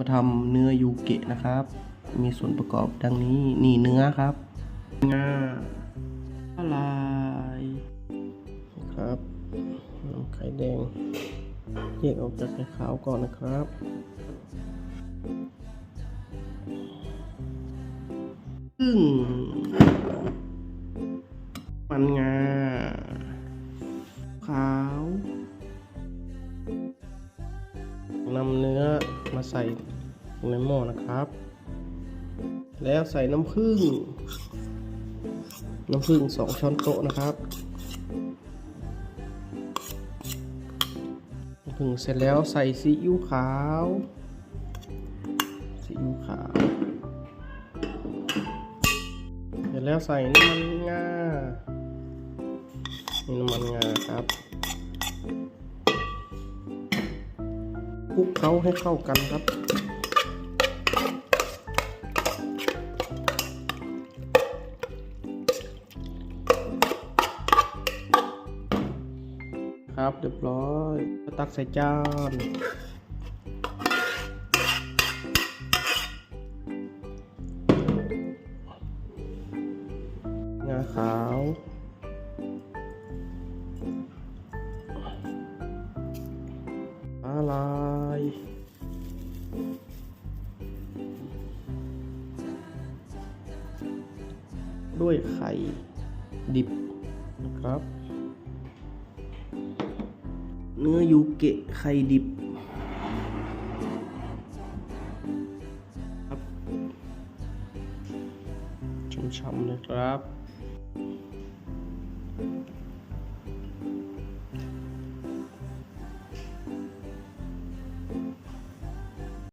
มาทำเนื้อยูเกะนะครับ มีส่วนประกอบดังนี้นี่เนื้อครับงาละลายนะครับน้ำไข่แดงแยกออกจากไข่ขาวก่อนนะครับซึ่งมันงาขาว นำเนื้อมาใส่ในหม้อนะครับ แล้วใส่น้ำผึ้งน้ำผึ้งสองช้อนโต๊ะนะครับน้ำผึ้งเสร็จแล้วใส่ซีอิ๊วขาวซีอิ๊วขาวเสร็จแล้วใส่น้ำมันงานี่น้ำมันงาครับ ลุกเคล้าให้เข้ากันครับ ครับเรียบร้อยตักใส่จานงาขาว ลายด้วยไข่ดิบนะครับ เนื้อยูเกะไข่ดิบครับช่ำๆเลยครับ